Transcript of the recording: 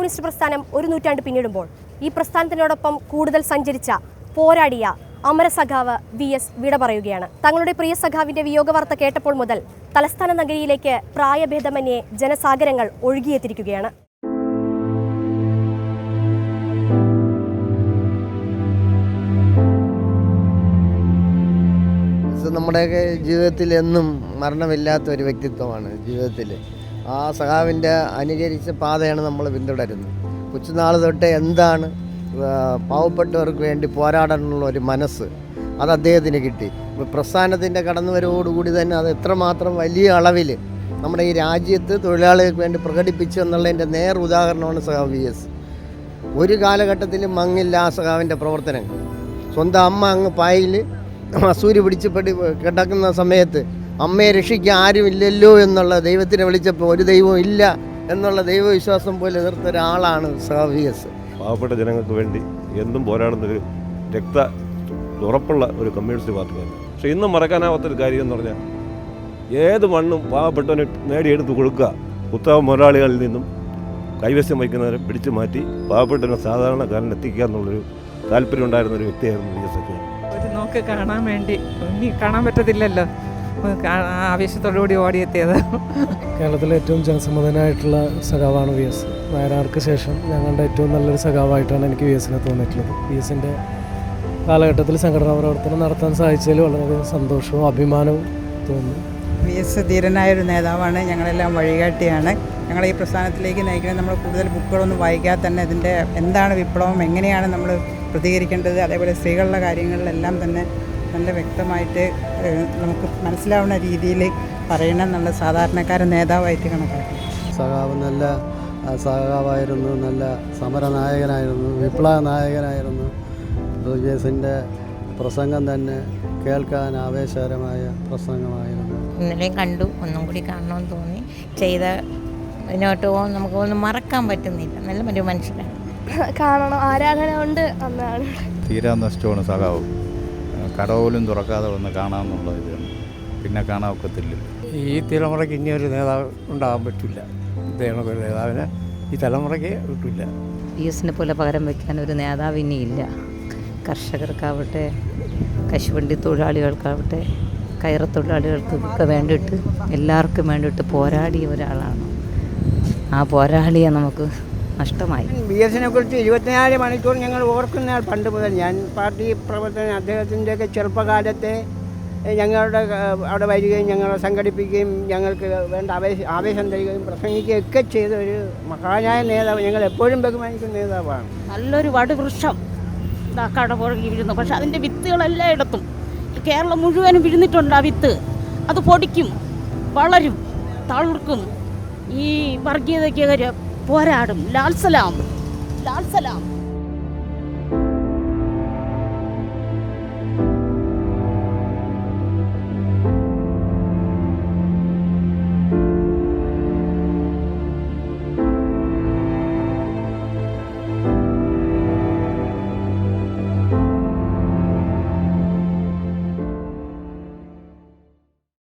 Communist പ്രസ്ഥാനം ഒരു നൂറ്റാണ്ട് പിന്നിടുമ്പോൾ ഈ പ്രസ്ഥാനത്തിനോടൊപ്പം കൂടുതൽ സഞ്ചരിച്ച പോരാടിയ അമരസഖാവ് വി എസ് വിട പറയുകയാണ്. തങ്ങളുടെ പ്രിയ സഖാവിന്റെ വിയോഗ വാർത്ത കേട്ടപ്പോൾ മുതൽ തലസ്ഥാന നഗരിയിലേക്ക് പ്രായഭേദമന്യേ ജനസാഗരങ്ങൾ ഒഴുകിയെത്തിരിക്കുകയാണ്. നമ്മുടെയൊക്കെ ജീവിതത്തിൽ എന്നും മരണമില്ലാത്ത ഒരു വ്യക്തിത്വമാണ് ജീവിതത്തിൽ ആ സഖാവിന്റെ അനുകരിച്ച പാതയാണ് നമ്മൾ പിന്തുടരുന്നത്. കൊച്ചുനാൾ തൊട്ട് എന്താണ് പാവപ്പെട്ടവർക്ക് വേണ്ടി പോരാടാനുള്ള ഒരു മനസ്സ് അത് അദ്ദേഹത്തിന് കിട്ടി. പ്രസ്ഥാനത്തിന്റെ കടന്നുവരവോടുകൂടി തന്നെ അത് എത്രമാത്രം വലിയ അളവിൽ നമ്മുടെ ഈ രാജ്യത്ത് തൊഴിലാളികൾക്ക് വേണ്ടി പ്രകടിപ്പിച്ചു എന്നുള്ളതിന്റെ നേർ ഉദാഹരണമാണ് സഖാവ് വി എസ്. ഒരു കാലഘട്ടത്തിൽ മങ്ങില്ല ആ സഖാവിന്റെ പ്രവർത്തനങ്ങൾ. സ്വന്തം അമ്മ അങ്ങ് പായിൽ അസൂരി പിടിച്ച് പെടി കിടക്കുന്ന സമയത്ത് അമ്മയെ രക്ഷിക്കാൻ ആരുമില്ലല്ലോ എന്നുള്ള ദൈവത്തിനെ വിളിച്ചപ്പോൾ ഒരു ദൈവം ഇല്ല എന്നുള്ള ദൈവവിശ്വാസം പോലെ എതിർത്ത ഒരാളാണ് സാവിയസ് പാവപ്പെട്ട ജനങ്ങൾക്ക് വേണ്ടി എന്നും പോരാടുന്നൊരു രക്ത ഉറപ്പുള്ള ഒരു കമ്മ്യൂണിസ്റ്റ് പാർട്ടിയാണ് പക്ഷെ ഇന്നും മറക്കാനാവാത്തൊരു കാര്യം എന്ന് പറഞ്ഞാൽ ഏത് മണ്ണും പാവപ്പെട്ടവന് നേടിയെടുത്ത് കൊടുക്കുക. ഉത്തമ മുതലാളികളിൽ നിന്നും കൈവശം വയ്ക്കുന്നവരെ പിടിച്ചു മാറ്റി പാവപ്പെട്ടവനെ സാധാരണക്കാരൻ എത്തിക്കുക എന്നുള്ളൊരു താല്പര്യം ഉണ്ടായിരുന്ന ഒരു വ്യക്തിയായിരുന്നു വി എസ് ഒരു നോക്ക് കാണാൻ വേണ്ടി. ഇനി കാണാൻ പറ്റത്തില്ലല്ലോ. ആവേശത്തോടുകൂടി ഓടിയെത്തിയത്. കേരളത്തിലെ ഏറ്റവും ജനസമ്മതനായിട്ടുള്ള സഖാവാണ് വി എസ് വയനാർക്ക് ശേഷം ഞങ്ങളുടെ ഏറ്റവും നല്ലൊരു സഖാവായിട്ടാണ് എനിക്ക് വി എസിനെ തോന്നിയിട്ടുള്ളത്. വി എസിന്റെ കാലഘട്ടത്തിൽ സംഘടനാ പ്രവർത്തനം നടത്താൻ സാധിച്ചതിൽ വളരെയധികം സന്തോഷവും അഭിമാനവും തോന്നുന്നു. വി എസ് ധീരനായൊരു നേതാവാണ്. ഞങ്ങളെല്ലാം വഴികാട്ടിയാണ്. ഞങ്ങളെ ഈ പ്രസ്ഥാനത്തിലേക്ക് നയിക്കുന്നത് നമ്മൾ കൂടുതൽ ബുക്കുകളൊന്നും വായിക്കാതെ തന്നെ ഇതിന്റെ എന്താണ് വിപ്ലവം എങ്ങനെയാണ് നമ്മൾ പ്രതികരിക്കേണ്ടത് അതേപോലെ സ്ത്രീകളുടെ കാര്യങ്ങളിലെല്ലാം തന്നെ നല്ല വ്യക്തമായിട്ട് നമുക്ക് മനസ്സിലാവുന്ന രീതിയിൽ പറയണം എന്നുള്ള സാധാരണക്കാരൻ നേതാവായിട്ട് കണക്കാക്കി. സഖാവ് നല്ല സഹാവായിരുന്നു സഖാവായിരുന്നു നല്ല സമരനായകനായിരുന്നു വിപ്ലവ നായകനായിരുന്നു ദുർഗേസിന്റെ പ്രസംഗം തന്നെ കേൾക്കാൻ ആവേശകരമായ പ്രസംഗമായിരുന്നു. ഇന്നലെ കണ്ടു ഒന്നും കൂടി കാണണമെന്ന് തോന്നി. ചെയ്ത ഇതിനോട്ട് നമുക്കൊന്നും മറക്കാൻ പറ്റുന്നില്ല. നല്ല ഒരു മനുഷ്യനാണ്. കാണണം. ആരാധന ഉണ്ട്? അന്നാണ്. തീരാ നഷ്ടമാണ് സഖാവ്. കട പോലും തുറക്കാതെ വന്ന് കാണാമെന്നുള്ള ഇതാണ്. പിന്നെ കാണാൻ ഒക്കത്തില്ല. ഈ തലമുറയ്ക്ക് ഇനി ഒരു നേതാവ് ഉണ്ടാകാൻ പറ്റില്ല. ഇദ്ദേഹം ഒരു നേതാവിനെ ഈ തലമുറയ്ക്ക് കിട്ടില്ല. പി എസിനെ പോലെ പകരം വയ്ക്കാൻ ഒരു നേതാവ് ഇനിയില്ല കർഷകർക്കാവട്ടെ കശുവണ്ടി തൊഴിലാളികൾക്കാവട്ടെ കയറത്തൊഴിലാളികൾക്കൊക്കെ വേണ്ടിയിട്ട് എല്ലാവർക്കും വേണ്ടിയിട്ട് പോരാടിയ ഒരാളാണ്. ആ പോരാളിയെ നമുക്ക് നഷ്ടമായി. ബി എസിനെ കുറിച്ച് ഇരുപത്തിനാല് മണിക്കൂർ ഞങ്ങൾ ഓർക്കുന്ന പണ്ട് മുതൽ ഞാൻ പാർട്ടി പ്രവർത്തനം അദ്ദേഹത്തിന്റെയൊക്കെ ചെറുപ്പകാലത്തെ ഞങ്ങളുടെ അവിടെ വരികയും ഞങ്ങളെ സംഘടിപ്പിക്കുകയും ഞങ്ങൾക്ക് വേണ്ട ആവേശ ആവേശം തരികയും പ്രസംഗിക്കുകയും ഒക്കെ ചെയ്ത ഒരു മഹാനായ നേതാവ് ഞങ്ങൾ എപ്പോഴും ബഹുമാനിക്കുന്ന നേതാവാണ്. നല്ലൊരു വടുവൃക്ഷം ഇതാക്കാടെ കടപുറകി വീഴുന്നു. പക്ഷെ അതിന്റെ വിത്തുകളെല്ലാം ഇടത്തും ഈ കേരളം മുഴുവനും വിഴുന്നിട്ടുണ്ട് ആ വിത്ത്. അത് പൊടിക്കും വളരും തളിർക്കും. ഈ വർഗീയതയ്ക്കെതിരെ പോരാടും. ലാൽ സലാം. ലാൽ സലാം.